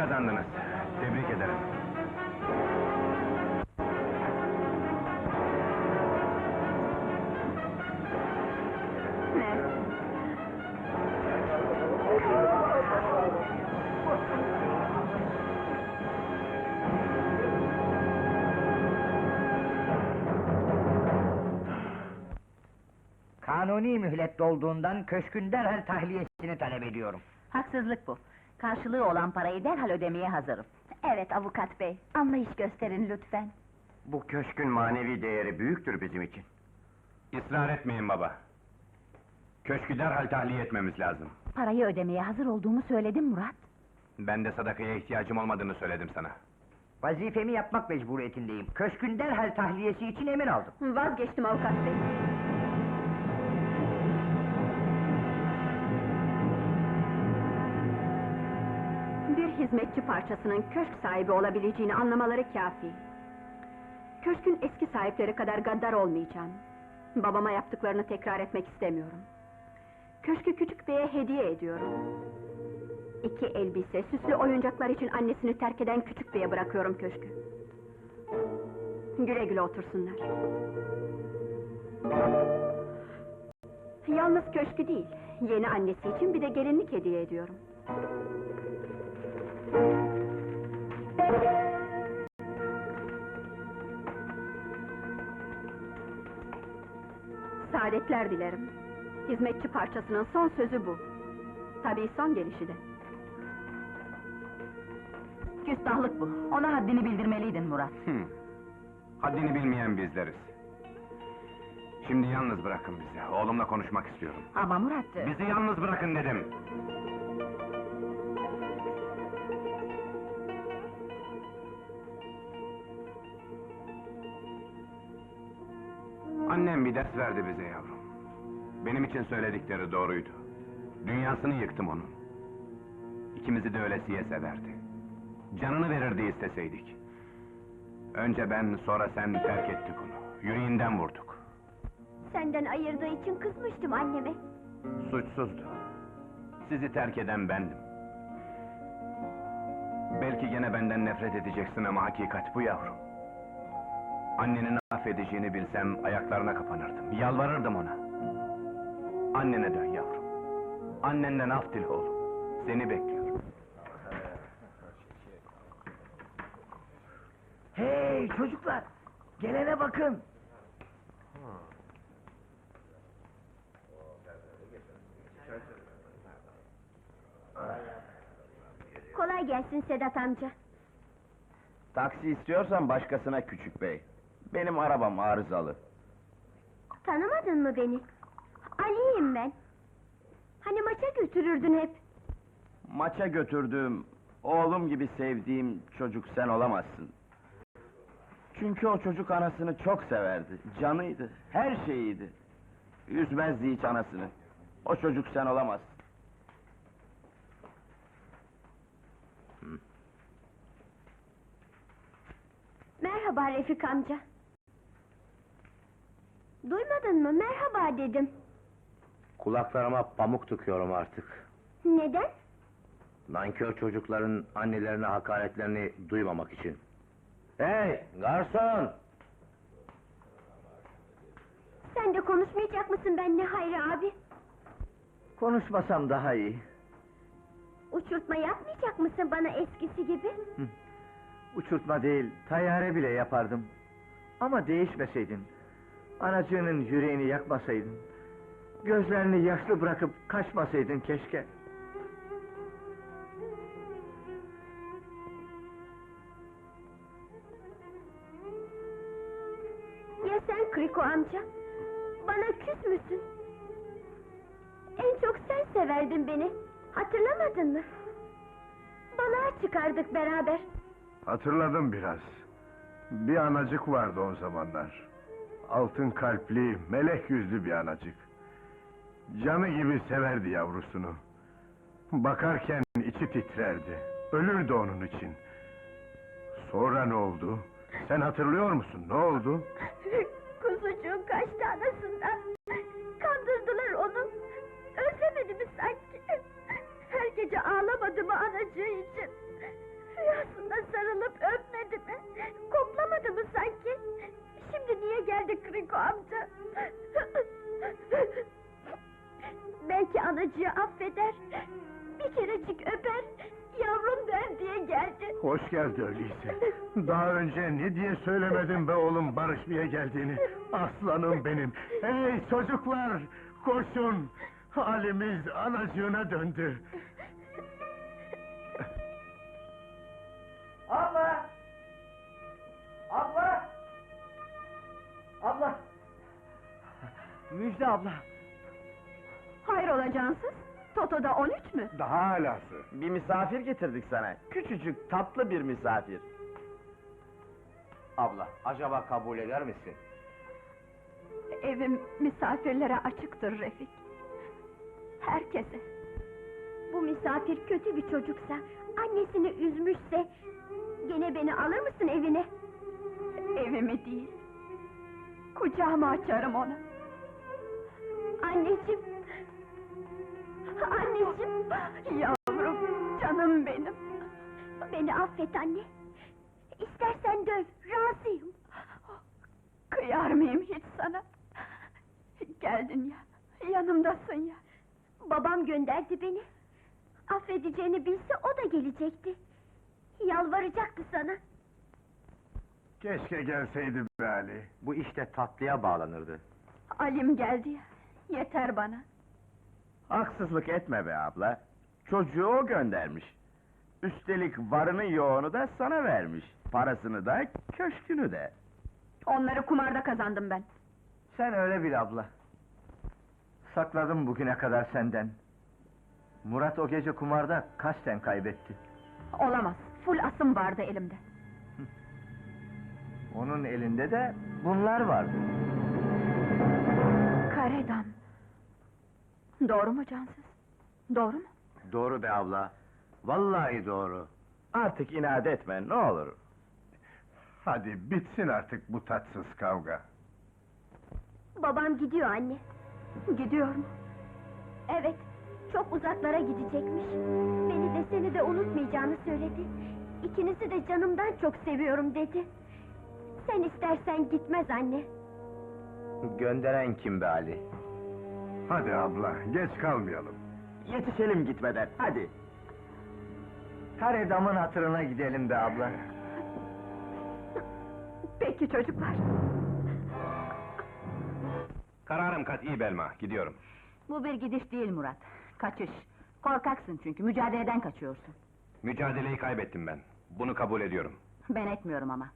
kazandınız. Tebrik ederim. Kanuni mühlet dolduğundan köşkün derhal tahliyesini talep ediyorum. Haksızlık bu. Karşılığı olan parayı derhal ödemeye hazırım. Evet avukat bey, anlayış gösterin lütfen. Bu köşkün manevi değeri büyüktür bizim için. Israr etmeyin baba. Köşkü derhal tahliye etmemiz lazım. Parayı ödemeye hazır olduğumu söyledim Murat. Ben de sadakaya ihtiyacım olmadığını söyledim sana. Vazifemi yapmak mecburiyetindeyim. Köşkün derhal tahliyesi için emin aldım. Vazgeçtim avukat bey. Hizmetçi parçasının köşk sahibi olabileceğini anlamaları kafi. Köşkün eski sahipleri kadar gaddar olmayacağım. Babama yaptıklarını tekrar etmek istemiyorum. Köşkü küçük beye hediye ediyorum. İki elbise, süslü oyuncaklar için annesini terk eden küçük beye bırakıyorum köşkü. Güle güle otursunlar. Yalnız köşkü değil, yeni annesi için bir de gelinlik hediye ediyorum. Saadetler dilerim. Hizmetçi parçasının son sözü bu. Tabii son gelişi de. Küstahlık bu. Ona haddini bildirmeliydin Murat. Hı. Haddini bilmeyen bizleriz. Şimdi yalnız bırakın bizi. Oğlumla konuşmak istiyorum. Ama Murat... Bizi yalnız bırakın dedim. Annem bir ders verdi bize yavrum. Benim için söyledikleri doğruydu. Dünyasını yıktım onun. İkimizi de ölesiye severdi. Canını verirdi isteseydik. Önce ben, sonra sen terk ettik onu. Yüreğinden vurduk. Senden ayırdığı için kızmıştım anneme. Suçsuzdu. Sizi terk eden bendim. Belki gene benden nefret edeceksin ama hakikat bu yavrum. Annenin affedeceğini bilsem ayaklarına kapanırdım. Yalvarırdım ona. Annene dön yavrum. Annenden af dile oğlum. Seni bekliyorum. Hey çocuklar! Gelene bakın! Kolay gelsin Sedat amca. Taksi istiyorsan başkasına küçük bey. Benim arabam arızalı. Tanımadın mı beni? Ali'yim ben. Hani maça götürürdün hep. Maça götürdüğüm, oğlum gibi sevdiğim çocuk sen olamazsın. Çünkü o çocuk anasını çok severdi, canıydı, her şeyiydi. Üzmezdi hiç anasını. O çocuk sen olamazsın. Merhaba Refik amca. Duymadın mı? Merhaba dedim. Kulaklarıma pamuk tıkıyorum artık. Neden? Nankör çocukların annelerine hakaretlerini duymamak için. Hey, garson! Sen de konuşmayacak mısın benimle Hayri abi? Konuşmasam daha iyi. Uçurtma yapmayacak mısın bana eskisi gibi? Uçurtma değil, tayyare bile yapardım. Ama değişmeseydin. Anacığının yüreğini yakmasaydın. Gözlerini yaşlı bırakıp kaçmasaydın keşke. Ya sen Kriko amca? Bana küs müsün? En çok sen severdin beni. Hatırlamadın mı? Balığa çıkardık beraber. Hatırladım biraz. Bir anacık vardı o zamanlar. Altın kalpli, melek yüzlü bir anacık. Canı gibi severdi yavrusunu. Bakarken içi titrerdi. Ölürdü onun için. Sonra ne oldu? Sen hatırlıyor musun? Ne oldu? Kuzucuğun kaçtı anasından. Kandırdılar onu. Özlemedi mi sanki? Her gece ağlamadı mı anacığı için? Koklamadı mı sanki? Şimdi niye geldi Kriko amca? Belki anacığı affeder. Bir kerecik öper. Yavrum der diye geldi. Hoş geldi öyleyse. Daha önce ne diye söylemedin be oğlum barışmaya geldiğini. Aslanım benim. Hey çocuklar! Koşun! Halimiz anacığına döndü. Müjde abla! Hayrola cansız? Toto'da 13 mü? Daha halası. Bir misafir getirdik sana. Küçücük, tatlı bir misafir. Abla, acaba kabul eder misin? Evim misafirlere açıktır Refik. Herkese. Bu misafir kötü bir çocuksa, annesini üzmüşse... ...gene beni alır mısın evine? Evimi değil. Kucağıma açarım onu. Anneciğim! Anneciğim! Yavrum, canım benim. Beni affet anne! İstersen döv, razıyım! Kıyar mıyım hiç sana? Geldin ya, yanımdasın ya. Babam gönderdi beni. Affedeceğini bilse o da gelecekti. Yalvaracaktı sana. Keşke gelseydi be Ali. Bu işte tatlıya bağlanırdı. Alim geldi ya, yeter bana. Haksızlık etme be abla. Çocuğu o göndermiş. Üstelik varını yoğunu da sana vermiş. Parasını da, köşkünü de. Onları kumarda kazandım ben. Sen öyle bil abla. Sakladım bugüne kadar senden. Murat o gece kumarda kasten kaybetti. Olamaz, full asım vardı elimde. Onun elinde de bunlar vardı. Doğru mu cansız? Doğru mu? Doğru be abla. Vallahi doğru. Artık inat etme, ne olur. Hadi bitsin artık bu tatsız kavga. Babam gidiyor anne. Gidiyor mu? Evet, çok uzaklara gidecekmiş. Beni de seni de unutmayacağını söyledi. İkinizi de canımdan çok seviyorum dedi. Sen istersen gitmez anne. Gönderen kim be Ali? Hadi abla, geç kalmayalım. Yetişelim gitmeden, hadi. Her edamın hatırına gidelim be abla. Peki çocuklar. Kararım kat'i Belma, gidiyorum. Bu bir gidiş değil Murat. Kaçış. Korkaksın çünkü, mücadeleden kaçıyorsun. Mücadeleyi kaybettim ben. Bunu kabul ediyorum. Ben etmiyorum ama.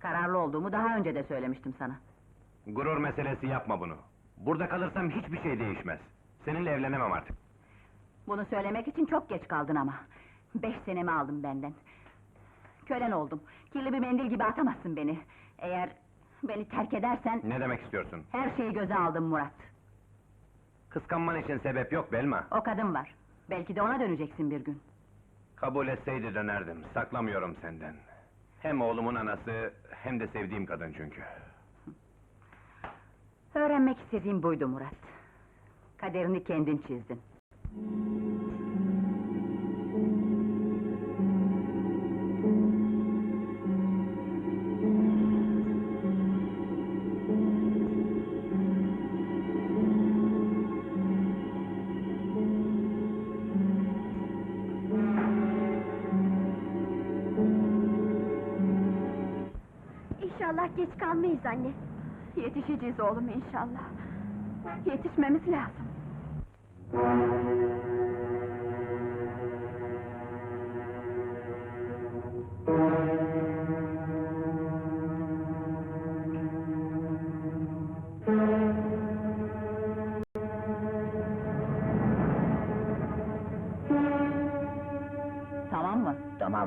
Kararlı olduğumu daha önce de söylemiştim sana. Gurur meselesi yapma bunu. Burada kalırsam hiçbir şey değişmez. Seninle evlenemem artık. Bunu söylemek için çok geç kaldın ama. Beş senemi aldın benden. Kölen oldum. Kirli bir mendil gibi atamazsın beni. Eğer beni terk edersen... Ne demek istiyorsun? Her şeyi göze aldım Murat. Kıskanman için sebep yok Belma. O kadın var. Belki de ona döneceksin bir gün. Kabul etseydi dönerdim, saklamıyorum senden. Hem oğlumun anası, hem de sevdiğim kadın çünkü. Öğrenmek istediğim buydu Murat. Kaderini kendin çizdin. İnşallah geç kalmayız anne. Yetişeceğiz oğlum inşallah. Yetişmemiz lazım.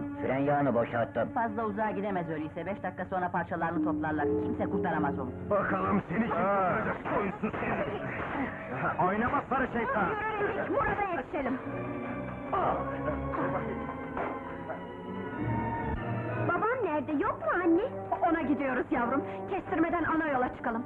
Tamam, fren yağını boşalttım. Fazla uzağa gidemez öyleyse. Beş dakika sonra parçalarını toplarlar. Kimse kurtaramaz onu. Bakalım seni kim kurtaracak soysuz seni! Oynama sarı şeytan! Murat'a yetişelim. Babam nerede, yok mu anne? Ona gidiyoruz yavrum. Kestirmeden ana yola çıkalım.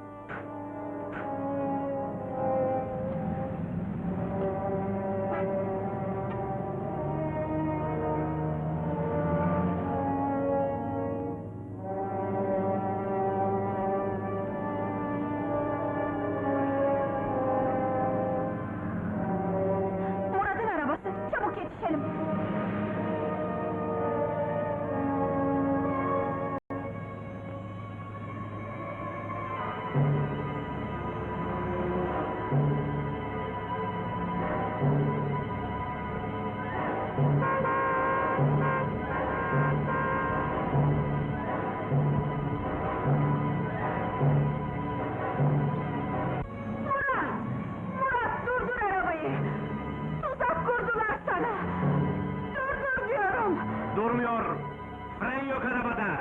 Durmuyor! Fren yok arabada!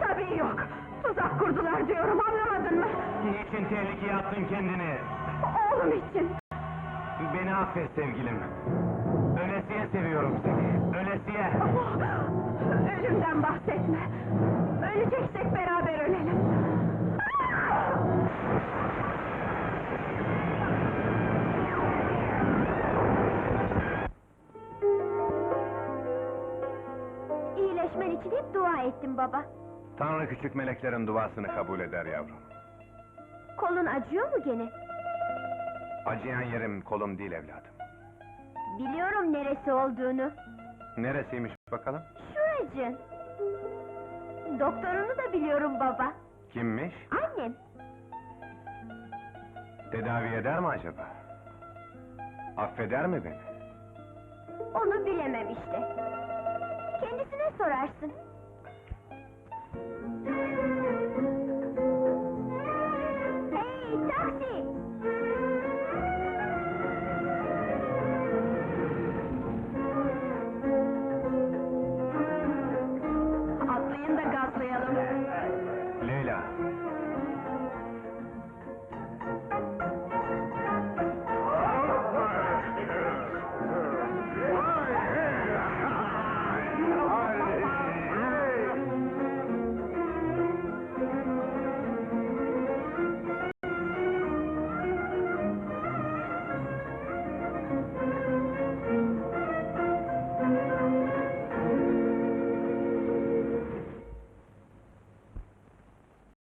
Tabii yok! Tuzak kurdular diyorum, anlamadın mı? Niçin tehlikeye attın kendini? Oğlum için! Beni affet sevgilim. Ölesiye seviyorum seni, ölesiye! Ölümden bahsetme! Öleceksek beraber İyileşmen için hep dua ettim baba. Tanrı küçük meleklerin duasını kabul eder yavrum. Kolun acıyor mu gene? Acıyan yerim kolum değil evladım. Biliyorum neresi olduğunu. Neresiymiş bakalım? Şuracın. Doktorunu da biliyorum baba. Kimmiş? Annem. Tedavi eder mi acaba? Affeder mi beni? Onu bilemem işte. Kendisine sorarsın.